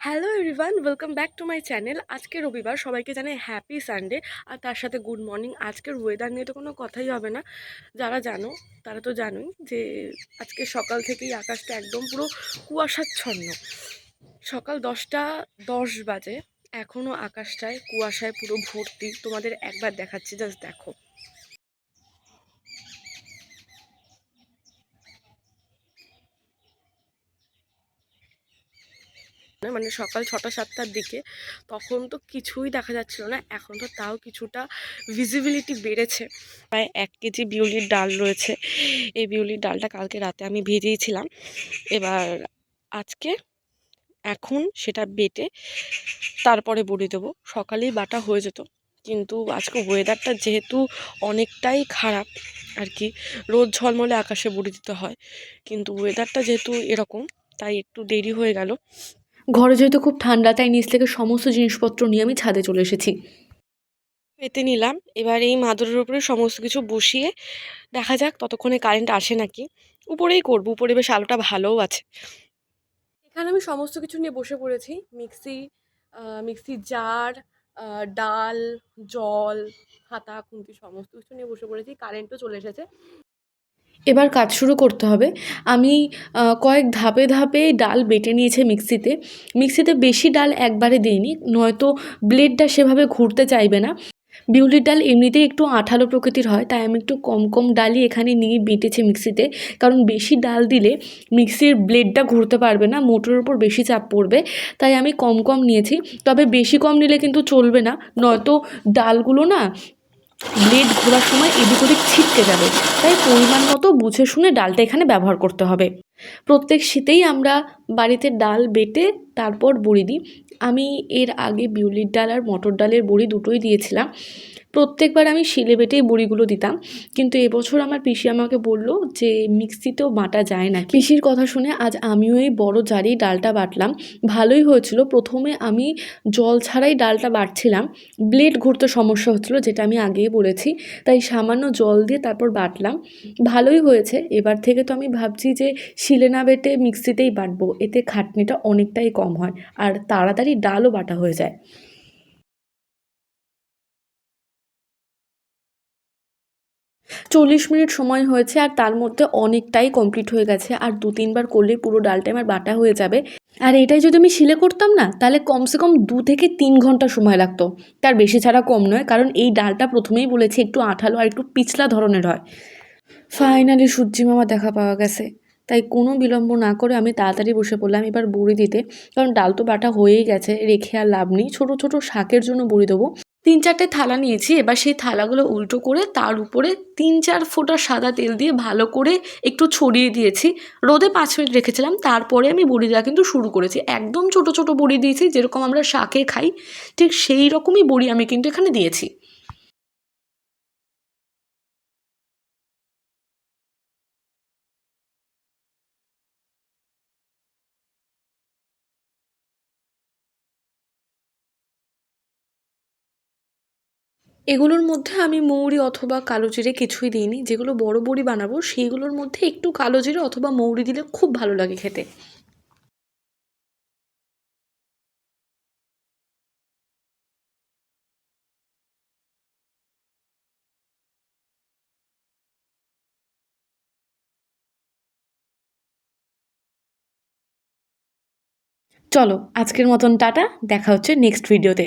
Hello everyone welcome back to my channel আজকে রবিবার, সবাইকে জানাই হ্যাপি সানডে আর তার সাথে গুড মর্নিং আজকের ওয়েদার নিয়ে তো কোনো কথাই হবে না। যারা জানো, তারা তো জানোই যে আজকে সকাল থেকেই আকাশটা একদম পুরো কুয়াশাচ্ছন্ন। সকাল দশটা দশ বাজে। এখনও আকাশটায় কুয়াশায় পুরো ভর্তি। তোমাদের একবার দেখাচ্ছি জাস্ট দেখো। মানে সকাল ছটা, সাতটার দিকে, তখন তো কিছুই দেখা যাচ্ছিল না। এখন তো তাও কিছুটা ভিজিবিলিটি বেড়েছে। প্রায় এক কেজি বিউলির ডাল রয়েছে। এই বিউলির ডালটা কালকে রাতে আমি ভেজেইছিলাম। এবার আজকে এখন সেটা বেটে তারপরে বড়ি দেবো। সকালেই বাটা হয়ে যেত। কিন্তু আজকে ওয়েদারটা যেহেতু অনেকটাই খারাপ, আর কি, রোদ ঝলমলে আকাশে বড়ি দিতে হয়। কিন্তু ওয়েদারটা যেহেতু এরকম, তাই একটু দেরি হয়ে গেল। ঘরে যেহেতু খুব ঠান্ডা তাই নিচ থেকে সমস্ত জিনিসপত্র নিয়ে আমি ছাদে চলে এসেছি। পেতে নিলাম। এবার এই মাদুরের উপরে সমস্ত কিছু বসিয়ে দেখা যাক ততক্ষণে কারেন্ট আসে নাকি। উপরেই করব উপরে বেশ আলোটা ভালোও আছে। এখানে আমি সমস্ত কিছু নিয়ে বসে পড়েছি। মিক্সি মিক্সি জার ডাল জল খাতা খুন্তি সমস্ত কিছু নিয়ে বসে পড়েছি। কারেন্টও চলে এসেছে। এবার কাজ শুরু করতে হবে। আমি কয়েক ধাপে ধাপে ডাল বেটে নিয়েছে মিক্সিতে। মিক্সিতে বেশি ডাল একবারে দিইনি, নয়তো ব্লেডটা সেভাবে ঘুরতে চাইবে না। বিউলির ডাল এমনিতেই একটু আঠালো প্রকৃতির হয়, তাই আমি একটু কম কম ডালই এখানে নিয়ে বেটেছি মিক্সিতে। কারণ বেশি ডাল দিলে মিক্সির ব্লেডটা ঘুরতে পারবে না, মোটরের উপর বেশি চাপ পড়বে, তাই আমি কম কম নিয়েছি। তবে বেশি কম নিলে কিন্তু চলবে না, নয়তো ডালগুলো না ব্লেড ঘোরার সময় এদিক ওদিক ছিটকে যাবে, তাই পরিমাণ মতো বুঝে শুনে ডালটা এখানে ব্যবহার করতে হবে। প্রত্যেক শীতেই আমরা বাড়িতে ডাল বেটে তারপর বড়ি দিই। আমি এর আগে বিউলির ডাল আর মটর ডালের বড়ি দুটোই দিয়েছিলাম। প্রত্যেকবার আমি শিলে বেটেই বড়িগুলো দিতাম। কিন্তু এবছর আমার পিসি আমাকে বলল যে, মিক্সিতেও বাটা যায় না। পিসির কথা শুনে আজ আমিও এই বড় জারেই ডালটা বাটলাম। ভালোই হয়েছিল। প্রথমে আমি জল ছাড়াই ডালটা বাটছিলাম। ব্লেড ঘুরতে সমস্যা হচ্ছিল, যেটা আমি আগেই বলেছি। তাই সামান্য জল দিয়ে তারপর বাটলাম। ভালোই হয়েছে। এবার থেকে তো আমি ভাবছি যে, শিলে না বেটে মিক্সিতেই বাটবো। এতে খাটনিটা অনেকটাই কম হয়। আর তাড়াতাড়ি ডালও বাটা হয়ে যায়। চল্লিশ মিনিট সময় হয়েছে আর তার মধ্যে অনেকটাই কমপ্লিট হয়ে গেছে। আর দু তিনবার করলে পুরো ডালটা আমার বাটা হয়ে যাবে। আর এটাই যদি আমি শিলে করতাম না, তাহলে কমসে কম দু থেকে তিন ঘণ্টা সময় লাগতো। তার বেশি ছাড়া কম নয়, কারণ এই ডালটা প্রথমেই বলেছি একটু আঠালো আর একটু পিছলা ধরনের হয়। ফাইনালি সূর্যি মামা দেখা পাওয়া গেছে। তাই কোনো বিলম্ব না করে আমি তাড়াতাড়ি বসে পড়লাম এবার বড়ি দিতে। কারণ ডাল তো বাটা হয়েই গেছে, রেখে আর লাভ নেই। ছোটো ছোটো শাকের জন্য বড়ি দেবো। তিন চারটে থালা নিয়েছি, এবার সেই থালাগুলো উল্টো করে তার উপরে তিন চার ফোঁটা সাদা তেল দিয়ে ভালো করে একটু ছড়িয়ে দিয়েছি। রোদে পাঁচ মিনিট রেখেছিলাম, তারপরে আমি বড়ি দেওয়া কিন্তু শুরু করেছি। একদম ছোট ছোট বড়ি দিয়েছি, যেরকম আমরা শাকে খাই, ঠিক সেই রকমই বড়ি আমি কিন্তু এখানে দিয়েছি। এগুলোর মধ্যে আমি মৌরি অথবা কালো জিরে কিছুই দিইনি। যেগুলো বড় বড়ি বানাবো, সেইগুলোর মধ্যে একটু কালো জিরে অথবা মৌরি দিলে খুব ভালো লাগে খেতে। চলো, আজকের মতন টাটা, দেখা হচ্ছে নেক্সট ভিডিওতে